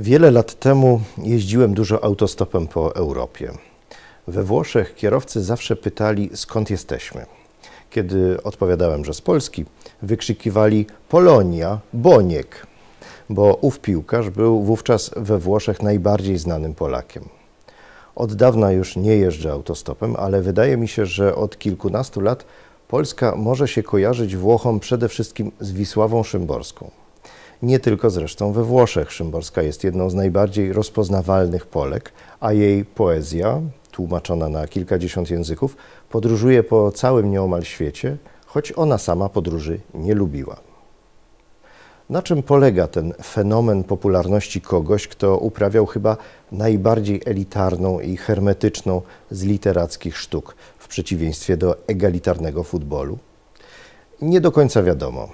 Wiele lat temu jeździłem dużo autostopem po Europie. We Włoszech kierowcy zawsze pytali, skąd jesteśmy. Kiedy odpowiadałem, że z Polski, wykrzykiwali Polonia, Boniek, bo ów piłkarz był wówczas we Włoszech najbardziej znanym Polakiem. Od dawna już nie jeżdżę autostopem, ale wydaje mi się, że od kilkunastu lat Polska może się kojarzyć Włochom przede wszystkim z Wisławą Szymborską. Nie tylko zresztą we Włoszech Szymborska jest jedną z najbardziej rozpoznawalnych Polek, a jej poezja, tłumaczona na kilkadziesiąt języków, podróżuje po całym nieomal świecie, choć ona sama podróży nie lubiła. Na czym polega ten fenomen popularności kogoś, kto uprawiał chyba najbardziej elitarną i hermetyczną z literackich sztuk, w przeciwieństwie do egalitarnego futbolu? Nie do końca wiadomo.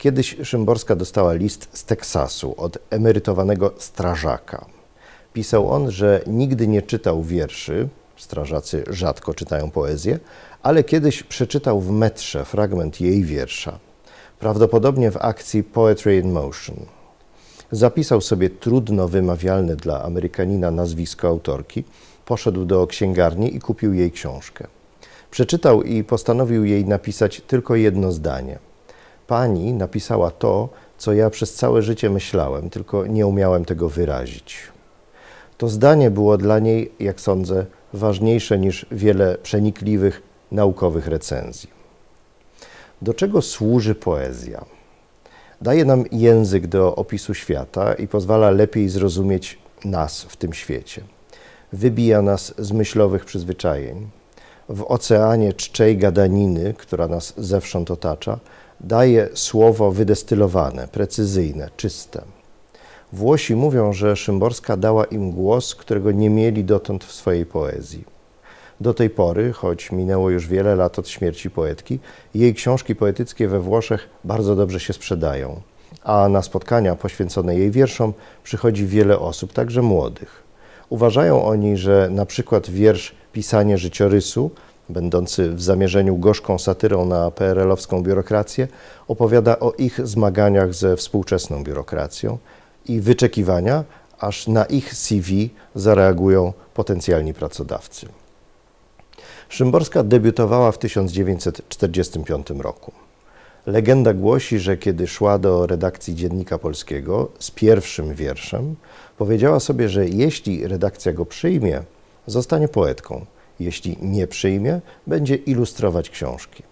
Kiedyś Szymborska dostała list z Teksasu od emerytowanego strażaka. Pisał on, że nigdy nie czytał wierszy, strażacy rzadko czytają poezję, ale kiedyś przeczytał w metrze fragment jej wiersza, prawdopodobnie w akcji Poetry in Motion. Zapisał sobie trudno wymawialne dla Amerykanina nazwisko autorki, poszedł do księgarni i kupił jej książkę. Przeczytał i postanowił jej napisać tylko jedno zdanie – pani napisała to, co ja przez całe życie myślałem, tylko nie umiałem tego wyrazić. To zdanie było dla niej, jak sądzę, ważniejsze niż wiele przenikliwych naukowych recenzji. Do czego służy poezja? Daje nam język do opisu świata i pozwala lepiej zrozumieć nas w tym świecie. Wybija nas z myślowych przyzwyczajeń. W oceanie czczej gadaniny, która nas zewsząd otacza, daje słowo wydestylowane, precyzyjne, czyste. Włosi mówią, że Szymborska dała im głos, którego nie mieli dotąd w swojej poezji. Do tej pory, choć minęło już wiele lat od śmierci poetki, jej książki poetyckie we Włoszech bardzo dobrze się sprzedają, a na spotkania poświęcone jej wierszom przychodzi wiele osób, także młodych. Uważają oni, że na przykład wiersz Pisanie życiorysu będący w zamierzeniu gorzką satyrą na PRL-owską biurokrację, opowiada o ich zmaganiach ze współczesną biurokracją i wyczekiwania, aż na ich CV zareagują potencjalni pracodawcy. Szymborska debiutowała w 1945 roku. Legenda głosi, że kiedy szła do redakcji Dziennika Polskiego z pierwszym wierszem, powiedziała sobie, że jeśli redakcja go przyjmie, zostanie poetką – jeśli nie przyjmie, będzie ilustrować książki.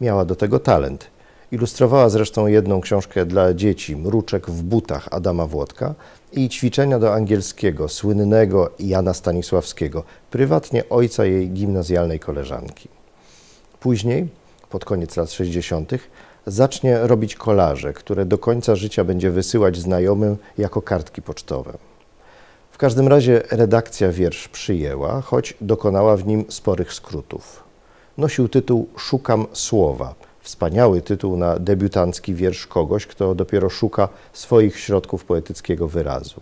Miała do tego talent. Ilustrowała zresztą jedną książkę dla dzieci, Mruczek w butach Adama Włodka i ćwiczenia do angielskiego słynnego Jana Stanisławskiego, prywatnie ojca jej gimnazjalnej koleżanki. Później, pod koniec lat 60., zacznie robić kolaże, które do końca życia będzie wysyłać znajomym jako kartki pocztowe. W każdym razie redakcja wiersz przyjęła, choć dokonała w nim sporych skrótów. Nosił tytuł Szukam słowa. Wspaniały tytuł na debiutancki wiersz kogoś, kto dopiero szuka swoich środków poetyckiego wyrazu.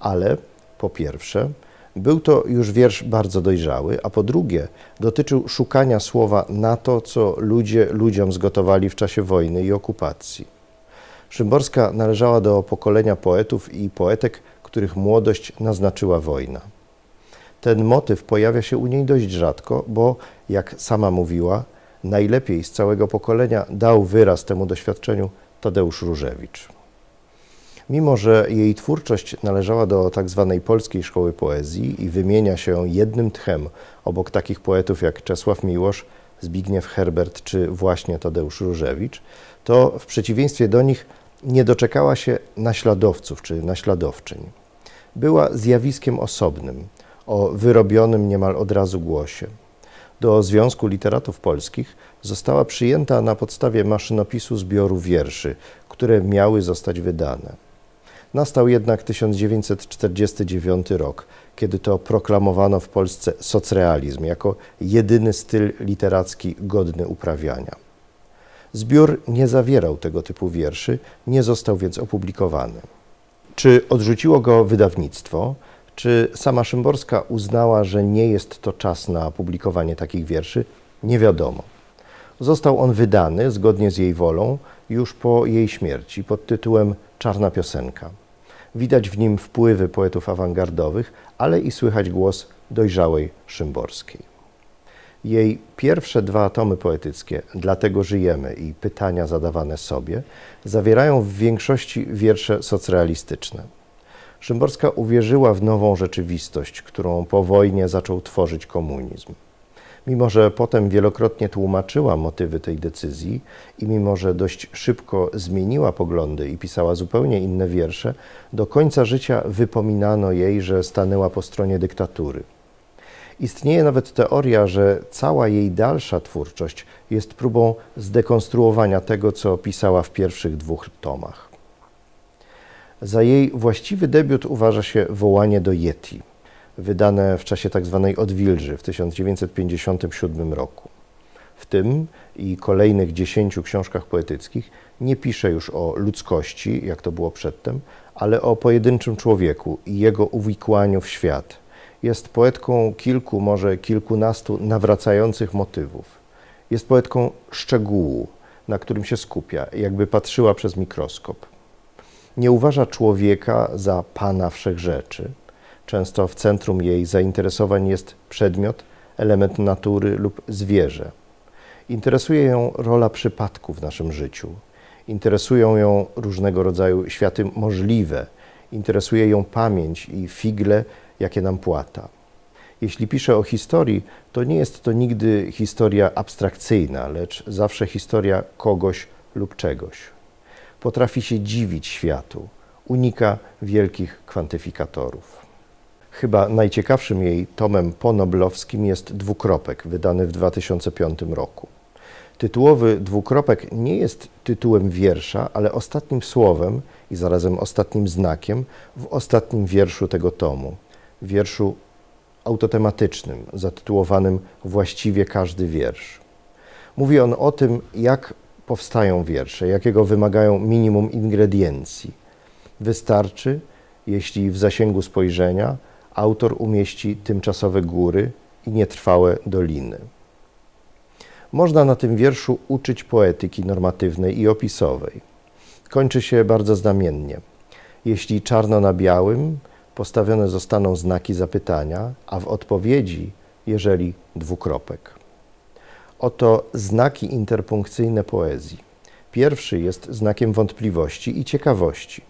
Ale po pierwsze, był to już wiersz bardzo dojrzały, a po drugie, dotyczył szukania słowa na to, co ludzie ludziom zgotowali w czasie wojny i okupacji. Szymborska należała do pokolenia poetów i poetek, których młodość naznaczyła wojna. Ten motyw pojawia się u niej dość rzadko, bo, jak sama mówiła, najlepiej z całego pokolenia dał wyraz temu doświadczeniu Tadeusz Różewicz. Mimo, że jej twórczość należała do tzw. Tak polskiej szkoły poezji i wymienia się jednym tchem obok takich poetów jak Czesław Miłosz, Zbigniew Herbert czy właśnie Tadeusz Różewicz, to w przeciwieństwie do nich nie doczekała się naśladowców czy naśladowczyń była zjawiskiem osobnym, o wyrobionym niemal od razu głosie. Do Związku Literatów Polskich została przyjęta na podstawie maszynopisu zbioru wierszy, które miały zostać wydane. Nastał jednak 1949 rok, kiedy to proklamowano w Polsce socrealizm jako jedyny styl literacki godny uprawiania. Zbiór nie zawierał tego typu wierszy, nie został więc opublikowany. Czy odrzuciło go wydawnictwo? Czy sama Szymborska uznała, że nie jest to czas na publikowanie takich wierszy? Nie wiadomo. Został on wydany zgodnie z jej wolą już po jej śmierci pod tytułem Czarna piosenka. Widać w nim wpływy poetów awangardowych, ale i słychać głos dojrzałej Szymborskiej. Jej pierwsze dwa tomy poetyckie, Dlatego żyjemy i Pytania zadawane sobie, zawierają w większości wiersze socrealistyczne. Szymborska uwierzyła w nową rzeczywistość, którą po wojnie zaczął tworzyć komunizm. Mimo, że potem wielokrotnie tłumaczyła motywy tej decyzji i mimo, że dość szybko zmieniła poglądy i pisała zupełnie inne wiersze, do końca życia wypominano jej, że stanęła po stronie dyktatury. Istnieje nawet teoria, że cała jej dalsza twórczość jest próbą zdekonstruowania tego, co pisała w pierwszych dwóch tomach. Za jej właściwy debiut uważa się Wołanie do Yeti, wydane w czasie tzw. Tak odwilży w 1957 roku. W tym i kolejnych dziesięciu książkach poetyckich nie pisze już o ludzkości, jak to było przedtem, ale o pojedynczym człowieku i jego uwikłaniu w świat. Jest poetką kilku, może kilkunastu nawracających motywów. Jest poetką szczegółu, na którym się skupia, jakby patrzyła przez mikroskop. Nie uważa człowieka za pana wszechrzeczy. Często w centrum jej zainteresowań jest przedmiot, element natury lub zwierzę. Interesuje ją rola przypadku w naszym życiu. Interesują ją różnego rodzaju światy możliwe. Interesuje ją pamięć i figle, jakie nam płata. Jeśli pisze o historii, to nie jest to nigdy historia abstrakcyjna, lecz zawsze historia kogoś lub czegoś potrafi się dziwić światu, unika wielkich kwantyfikatorów. Chyba najciekawszym jej tomem ponoblowskim jest Dwukropek, wydany w 2005 roku. Tytułowy Dwukropek nie jest tytułem wiersza, ale ostatnim słowem i zarazem ostatnim znakiem w ostatnim wierszu tego tomu. Wierszu autotematycznym, zatytułowanym Właściwie każdy wiersz. Mówi on o tym, jak powstają wiersze, jakiego wymagają minimum ingrediencji. Wystarczy, jeśli w zasięgu spojrzenia autor umieści tymczasowe góry i nietrwałe doliny. Można na tym wierszu uczyć poetyki normatywnej i opisowej. Kończy się bardzo znamiennie. Jeśli czarno na białym, postawione zostaną znaki zapytania, a w odpowiedzi, jeżeli dwukropek. Oto znaki interpunkcyjne poezji. Pierwszy jest znakiem wątpliwości i ciekawości.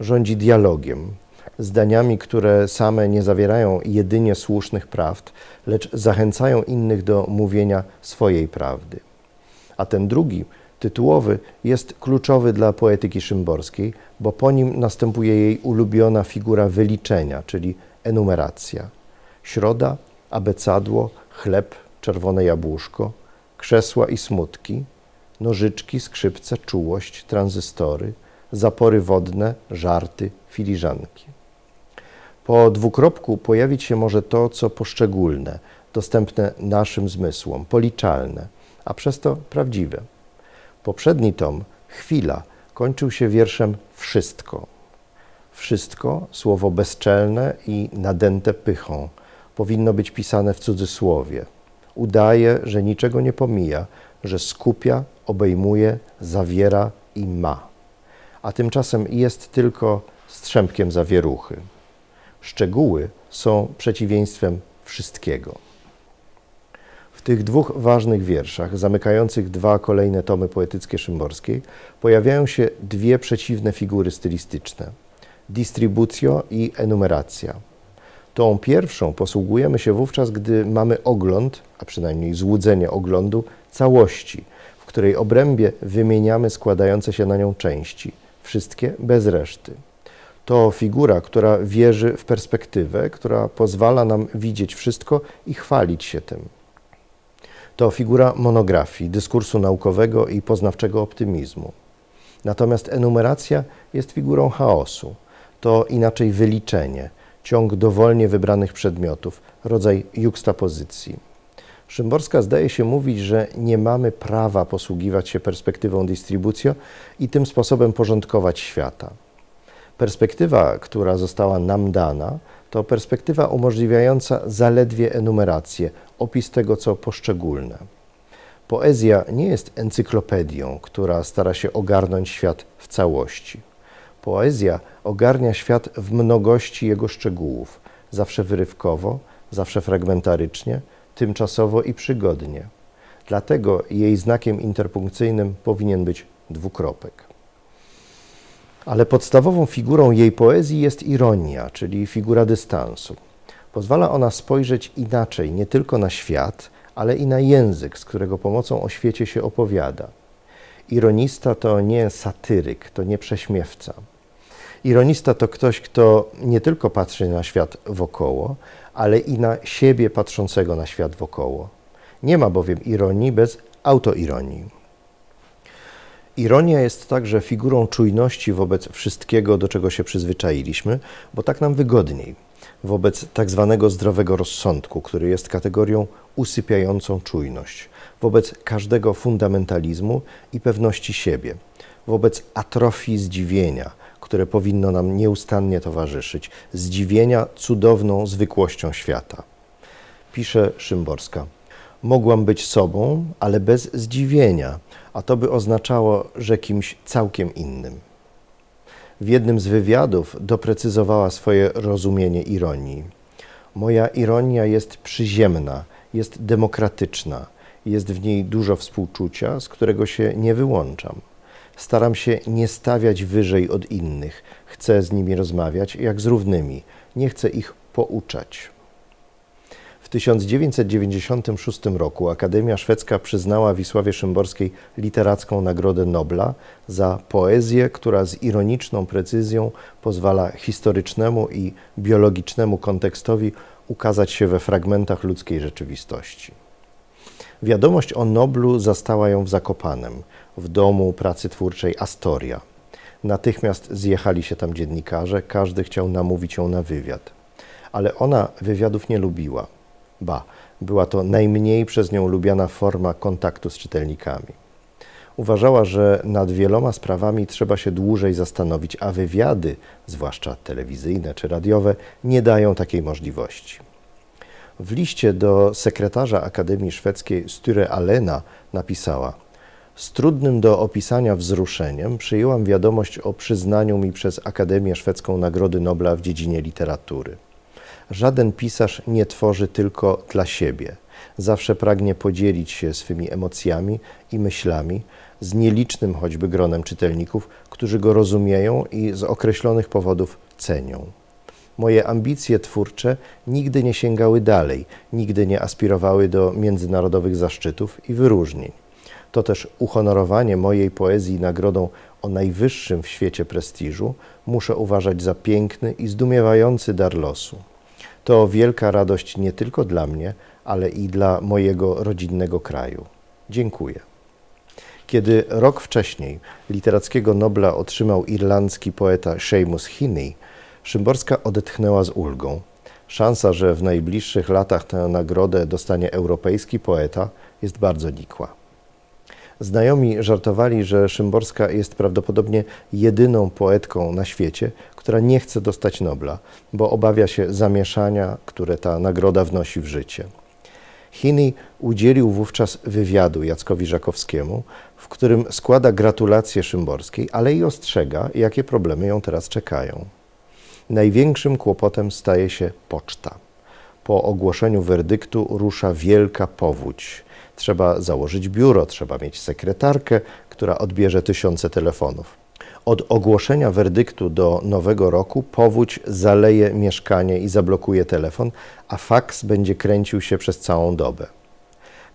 Rządzi dialogiem, zdaniami, które same nie zawierają jedynie słusznych prawd, lecz zachęcają innych do mówienia swojej prawdy. A ten drugi, tytułowy, jest kluczowy dla poetyki szymborskiej, bo po nim następuje jej ulubiona figura wyliczenia, czyli enumeracja. Środa, abecadło, chleb, czerwone jabłuszko, krzesła i smutki, nożyczki, skrzypce, czułość, tranzystory, zapory wodne, żarty, filiżanki. Po dwukropku pojawić się może to, co poszczególne, dostępne naszym zmysłom, policzalne, a przez to prawdziwe. Poprzedni tom, Chwila, kończył się wierszem Wszystko. Wszystko, słowo bezczelne i nadęte pychą, powinno być pisane w cudzysłowie udaje, że niczego nie pomija, że skupia, obejmuje, zawiera i ma. A tymczasem jest tylko strzępkiem zawieruchy. Szczegóły są przeciwieństwem wszystkiego. W tych dwóch ważnych wierszach, zamykających dwa kolejne tomy poetyckie Szymborskiej, pojawiają się dwie przeciwne figury stylistyczne: distribucjo i enumeracja. Tą pierwszą posługujemy się wówczas, gdy mamy ogląd, a przynajmniej złudzenie oglądu, całości, w której obrębie wymieniamy składające się na nią części, wszystkie bez reszty. To figura, która wierzy w perspektywę, która pozwala nam widzieć wszystko i chwalić się tym. To figura monografii, dyskursu naukowego i poznawczego optymizmu. Natomiast enumeracja jest figurą chaosu. To inaczej wyliczenie, ciąg dowolnie wybranych przedmiotów, rodzaj juxtapozycji. Szymborska zdaje się mówić, że nie mamy prawa posługiwać się perspektywą dystrybucją i tym sposobem porządkować świata. Perspektywa, która została nam dana, to perspektywa umożliwiająca zaledwie enumerację, opis tego, co poszczególne. Poezja nie jest encyklopedią, która stara się ogarnąć świat w całości. Poezja ogarnia świat w mnogości jego szczegółów, zawsze wyrywkowo, zawsze fragmentarycznie, tymczasowo i przygodnie. Dlatego jej znakiem interpunkcyjnym powinien być dwukropek. Ale podstawową figurą jej poezji jest ironia, czyli figura dystansu. Pozwala ona spojrzeć inaczej nie tylko na świat, ale i na język, z którego pomocą o świecie się opowiada. Ironista to nie satyryk, to nie prześmiewca. Ironista to ktoś, kto nie tylko patrzy na świat wokoło, ale i na siebie patrzącego na świat wokoło. Nie ma bowiem ironii bez autoironii. Ironia jest także figurą czujności wobec wszystkiego, do czego się przyzwyczailiśmy, bo tak nam wygodniej. Wobec tak zwanego zdrowego rozsądku, który jest kategorią usypiającą czujność. Wobec każdego fundamentalizmu i pewności siebie. Wobec atrofii zdziwienia, które powinno nam nieustannie towarzyszyć. Zdziwienia cudowną zwykłością świata. Pisze Szymborska. Mogłam być sobą, ale bez zdziwienia, a to by oznaczało, że kimś całkiem innym. W jednym z wywiadów doprecyzowała swoje rozumienie ironii. Moja ironia jest przyziemna, jest demokratyczna, jest w niej dużo współczucia, z którego się nie wyłączam. Staram się nie stawiać wyżej od innych, chcę z nimi rozmawiać jak z równymi, nie chcę ich pouczać. W 1996 roku Akademia Szwedzka przyznała Wisławie Szymborskiej literacką Nagrodę Nobla za poezję, która z ironiczną precyzją pozwala historycznemu i biologicznemu kontekstowi ukazać się we fragmentach ludzkiej rzeczywistości. Wiadomość o Noblu zastała ją w Zakopanem, w domu pracy twórczej Astoria. Natychmiast zjechali się tam dziennikarze, każdy chciał namówić ją na wywiad. Ale ona wywiadów nie lubiła. Ba, była to najmniej przez nią lubiana forma kontaktu z czytelnikami. Uważała, że nad wieloma sprawami trzeba się dłużej zastanowić, a wywiady, zwłaszcza telewizyjne czy radiowe, nie dają takiej możliwości. W liście do sekretarza Akademii Szwedzkiej Sture Alena napisała: Z trudnym do opisania wzruszeniem przyjęłam wiadomość o przyznaniu mi przez Akademię Szwedzką Nagrody Nobla w dziedzinie literatury. Żaden pisarz nie tworzy tylko dla siebie. Zawsze pragnie podzielić się swymi emocjami i myślami z nielicznym choćby gronem czytelników, którzy go rozumieją i z określonych powodów cenią. Moje ambicje twórcze nigdy nie sięgały dalej, nigdy nie aspirowały do międzynarodowych zaszczytów i wyróżnień. To też uhonorowanie mojej poezji nagrodą o najwyższym w świecie prestiżu muszę uważać za piękny i zdumiewający dar losu. To wielka radość nie tylko dla mnie, ale i dla mojego rodzinnego kraju. Dziękuję. Kiedy rok wcześniej literackiego Nobla otrzymał irlandzki poeta Seamus Heaney, Szymborska odetchnęła z ulgą. Szansa, że w najbliższych latach tę nagrodę dostanie europejski poeta, jest bardzo nikła. Znajomi żartowali, że Szymborska jest prawdopodobnie jedyną poetką na świecie, która nie chce dostać Nobla, bo obawia się zamieszania, które ta nagroda wnosi w życie. Heaney udzielił wówczas wywiadu Jackowi Żakowskiemu, w którym składa gratulacje Szymborskiej, ale i ostrzega, jakie problemy ją teraz czekają. Największym kłopotem staje się poczta. Po ogłoszeniu werdyktu rusza wielka powódź. Trzeba założyć biuro, trzeba mieć sekretarkę, która odbierze tysiące telefonów. Od ogłoszenia werdyktu do nowego roku powódź zaleje mieszkanie i zablokuje telefon, a faks będzie kręcił się przez całą dobę.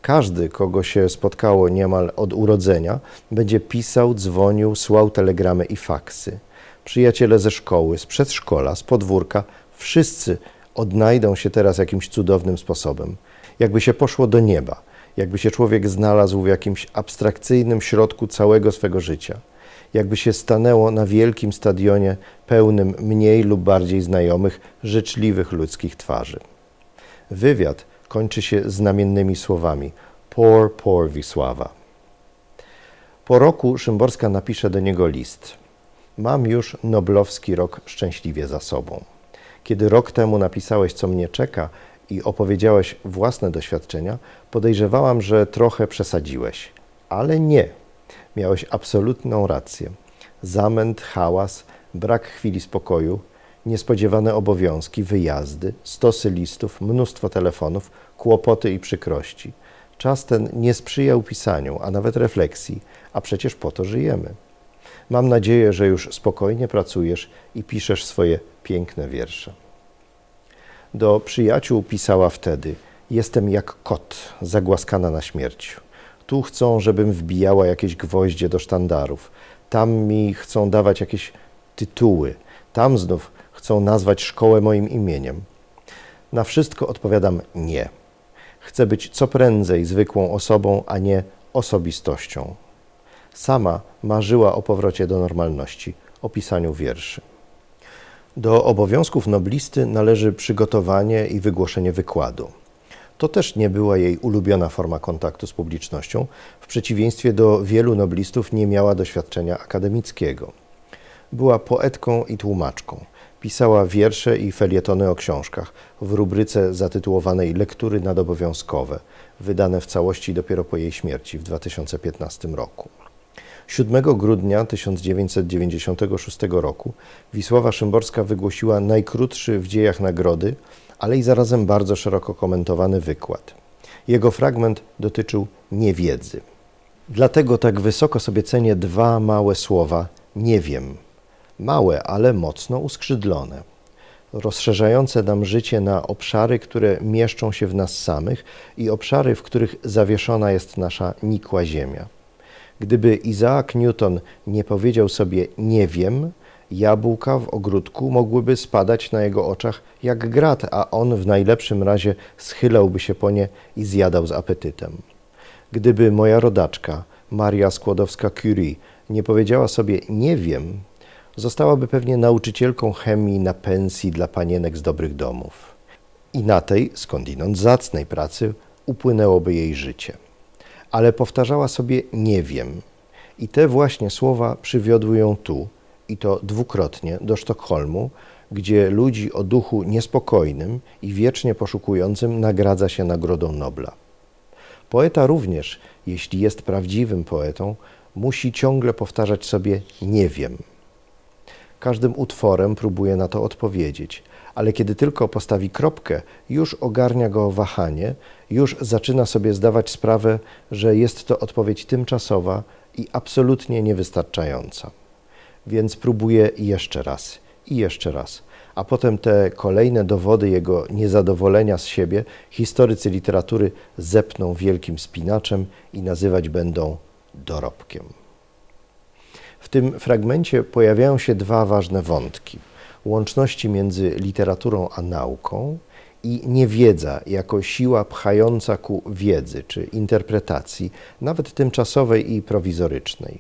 Każdy, kogo się spotkało niemal od urodzenia, będzie pisał, dzwonił, słał telegramy i faksy. Przyjaciele ze szkoły, z przedszkola, z podwórka, wszyscy odnajdą się teraz jakimś cudownym sposobem. Jakby się poszło do nieba, jakby się człowiek znalazł w jakimś abstrakcyjnym środku całego swego życia jakby się stanęło na wielkim stadionie pełnym mniej lub bardziej znajomych, życzliwych ludzkich twarzy. Wywiad kończy się znamiennymi słowami Poor, poor Wisława. Po roku Szymborska napisze do niego list. Mam już noblowski rok szczęśliwie za sobą. Kiedy rok temu napisałeś, co mnie czeka i opowiedziałeś własne doświadczenia, podejrzewałam, że trochę przesadziłeś. Ale nie, Miałeś absolutną rację. Zamęt, hałas, brak chwili spokoju, niespodziewane obowiązki, wyjazdy, stosy listów, mnóstwo telefonów, kłopoty i przykrości. Czas ten nie sprzyjał pisaniu, a nawet refleksji, a przecież po to żyjemy. Mam nadzieję, że już spokojnie pracujesz i piszesz swoje piękne wiersze. Do przyjaciół pisała wtedy: Jestem jak kot, zagłaskana na śmierć. Tu chcą, żebym wbijała jakieś gwoździe do sztandarów. Tam mi chcą dawać jakieś tytuły. Tam znów chcą nazwać szkołę moim imieniem. Na wszystko odpowiadam nie. Chcę być co prędzej zwykłą osobą, a nie osobistością. Sama marzyła o powrocie do normalności, o pisaniu wierszy. Do obowiązków noblisty należy przygotowanie i wygłoszenie wykładu. To też nie była jej ulubiona forma kontaktu z publicznością. W przeciwieństwie do wielu noblistów nie miała doświadczenia akademickiego. Była poetką i tłumaczką. Pisała wiersze i felietony o książkach w rubryce zatytułowanej Lektury nadobowiązkowe, wydane w całości dopiero po jej śmierci w 2015 roku. 7 grudnia 1996 roku Wisława Szymborska wygłosiła najkrótszy w dziejach nagrody, ale i zarazem bardzo szeroko komentowany wykład. Jego fragment dotyczył niewiedzy. Dlatego tak wysoko sobie cenię dwa małe słowa nie wiem. Małe, ale mocno uskrzydlone. Rozszerzające nam życie na obszary, które mieszczą się w nas samych i obszary, w których zawieszona jest nasza nikła ziemia. Gdyby Isaac Newton nie powiedział sobie nie wiem, jabłka w ogródku mogłyby spadać na jego oczach jak grat, a on w najlepszym razie schylałby się po nie i zjadał z apetytem. Gdyby moja rodaczka, Maria Skłodowska-Curie, nie powiedziała sobie nie wiem, zostałaby pewnie nauczycielką chemii na pensji dla panienek z dobrych domów. I na tej, skądinąd zacnej pracy, upłynęłoby jej życie ale powtarzała sobie nie wiem. I te właśnie słowa przywiodły ją tu, i to dwukrotnie, do Sztokholmu, gdzie ludzi o duchu niespokojnym i wiecznie poszukującym nagradza się Nagrodą Nobla. Poeta również, jeśli jest prawdziwym poetą, musi ciągle powtarzać sobie nie wiem. Każdym utworem próbuje na to odpowiedzieć, ale kiedy tylko postawi kropkę, już ogarnia go wahanie, już zaczyna sobie zdawać sprawę, że jest to odpowiedź tymczasowa i absolutnie niewystarczająca. Więc próbuje jeszcze raz i jeszcze raz. A potem te kolejne dowody jego niezadowolenia z siebie historycy literatury zepną wielkim spinaczem i nazywać będą dorobkiem. W tym fragmencie pojawiają się dwa ważne wątki: łączności między literaturą a nauką i niewiedza jako siła pchająca ku wiedzy czy interpretacji, nawet tymczasowej i prowizorycznej.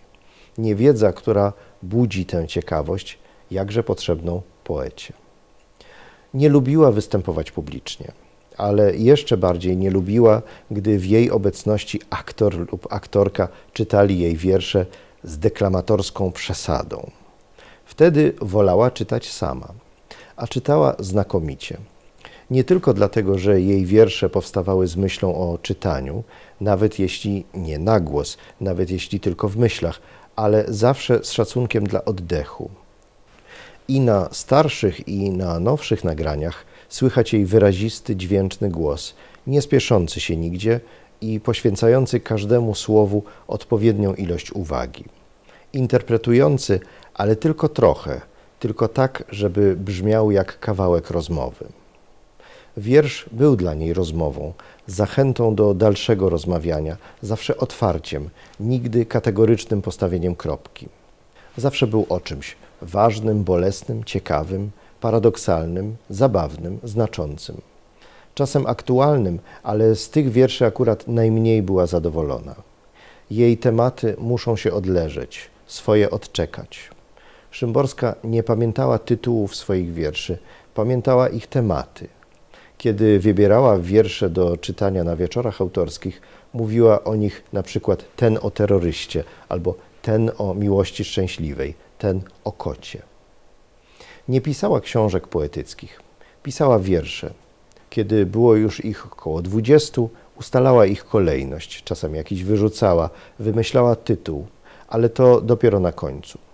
Niewiedza, która budzi tę ciekawość, jakże potrzebną poecie. Nie lubiła występować publicznie, ale jeszcze bardziej nie lubiła, gdy w jej obecności aktor lub aktorka czytali jej wiersze z deklamatorską przesadą. Wtedy wolała czytać sama, a czytała znakomicie. Nie tylko dlatego, że jej wiersze powstawały z myślą o czytaniu, nawet jeśli nie na głos, nawet jeśli tylko w myślach, ale zawsze z szacunkiem dla oddechu. I na starszych, i na nowszych nagraniach słychać jej wyrazisty, dźwięczny głos, nie spieszący się nigdzie i poświęcający każdemu słowu odpowiednią ilość uwagi. Interpretujący, ale tylko trochę, tylko tak, żeby brzmiał jak kawałek rozmowy. Wiersz był dla niej rozmową, zachętą do dalszego rozmawiania, zawsze otwarciem, nigdy kategorycznym postawieniem kropki. Zawsze był o czymś ważnym, bolesnym, ciekawym, paradoksalnym, zabawnym, znaczącym. Czasem aktualnym, ale z tych wierszy akurat najmniej była zadowolona. Jej tematy muszą się odleżeć, swoje odczekać. Szymborska nie pamiętała tytułów swoich wierszy, pamiętała ich tematy. Kiedy wybierała wiersze do czytania na wieczorach autorskich, mówiła o nich na przykład ten o terroryście albo ten o miłości szczęśliwej, ten o kocie. Nie pisała książek poetyckich, pisała wiersze. Kiedy było już ich około dwudziestu, ustalała ich kolejność, czasem jakiś wyrzucała, wymyślała tytuł, ale to dopiero na końcu.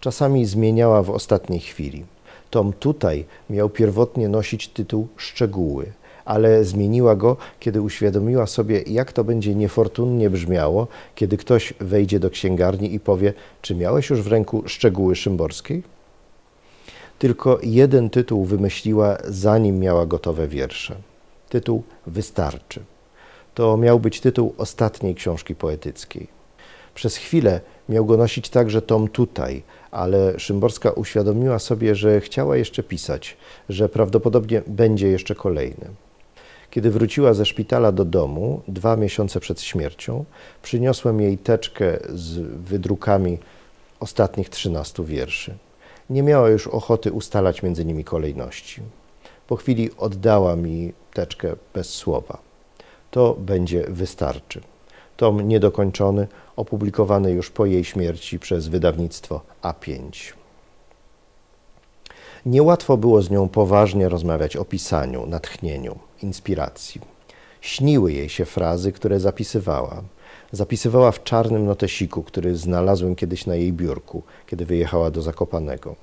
Czasami zmieniała w ostatniej chwili. Tom tutaj miał pierwotnie nosić tytuł Szczegóły, ale zmieniła go, kiedy uświadomiła sobie, jak to będzie niefortunnie brzmiało, kiedy ktoś wejdzie do księgarni i powie: Czy miałeś już w ręku szczegóły szymborskiej? Tylko jeden tytuł wymyśliła, zanim miała gotowe wiersze. Tytuł Wystarczy. To miał być tytuł ostatniej książki poetyckiej. Przez chwilę miał go nosić także Tom tutaj, ale Szymborska uświadomiła sobie, że chciała jeszcze pisać, że prawdopodobnie będzie jeszcze kolejny. Kiedy wróciła ze szpitala do domu, dwa miesiące przed śmiercią, przyniosłem jej teczkę z wydrukami ostatnich trzynastu wierszy. Nie miała już ochoty ustalać między nimi kolejności. Po chwili oddała mi teczkę bez słowa. To będzie wystarczy. Tom niedokończony, opublikowany już po jej śmierci przez wydawnictwo A5. Niełatwo było z nią poważnie rozmawiać o pisaniu, natchnieniu, inspiracji. Śniły jej się frazy, które zapisywała. Zapisywała w czarnym notesiku, który znalazłem kiedyś na jej biurku, kiedy wyjechała do Zakopanego.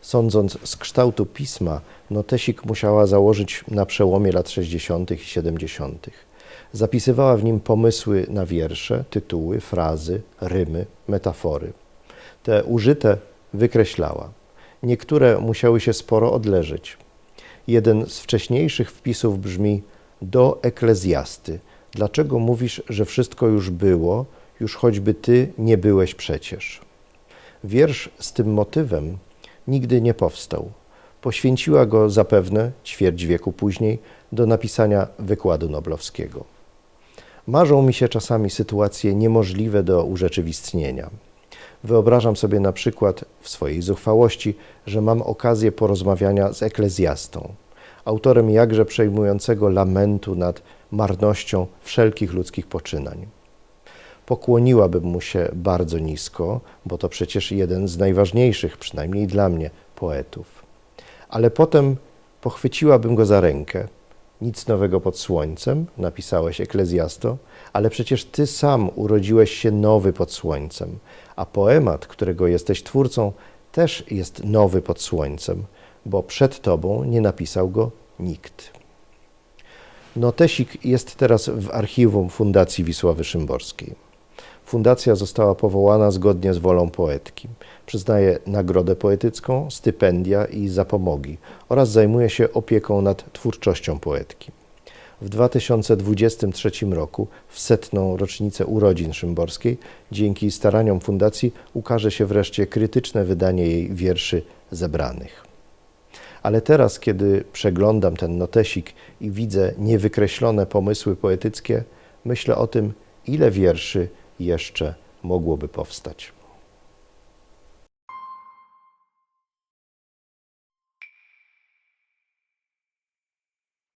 Sądząc z kształtu pisma, notesik musiała założyć na przełomie lat 60. i 70. Zapisywała w nim pomysły na wiersze, tytuły, frazy, rymy, metafory. Te użyte wykreślała. Niektóre musiały się sporo odleżeć. Jeden z wcześniejszych wpisów brzmi: Do eklezjasty. Dlaczego mówisz, że wszystko już było, już choćby ty nie byłeś przecież? Wiersz z tym motywem nigdy nie powstał. Poświęciła go zapewne, ćwierć wieku później, do napisania wykładu noblowskiego. Marzą mi się czasami sytuacje niemożliwe do urzeczywistnienia. Wyobrażam sobie na przykład w swojej zuchwałości, że mam okazję porozmawiania z eklezjastą, autorem jakże przejmującego lamentu nad marnością wszelkich ludzkich poczynań. Pokłoniłabym mu się bardzo nisko, bo to przecież jeden z najważniejszych, przynajmniej dla mnie, poetów. Ale potem pochwyciłabym go za rękę. Nic nowego pod słońcem, napisałeś eklezjasto, ale przecież ty sam urodziłeś się nowy pod słońcem, a poemat, którego jesteś twórcą, też jest nowy pod słońcem, bo przed tobą nie napisał go nikt. Notesik jest teraz w archiwum Fundacji Wisławy Szymborskiej. Fundacja została powołana zgodnie z wolą poetki. Przyznaje nagrodę poetycką, stypendia i zapomogi oraz zajmuje się opieką nad twórczością poetki. W 2023 roku, w setną rocznicę urodzin Szymborskiej, dzięki staraniom Fundacji ukaże się wreszcie krytyczne wydanie jej wierszy zebranych. Ale teraz, kiedy przeglądam ten notesik i widzę niewykreślone pomysły poetyckie, myślę o tym, ile wierszy jeszcze mogłoby powstać.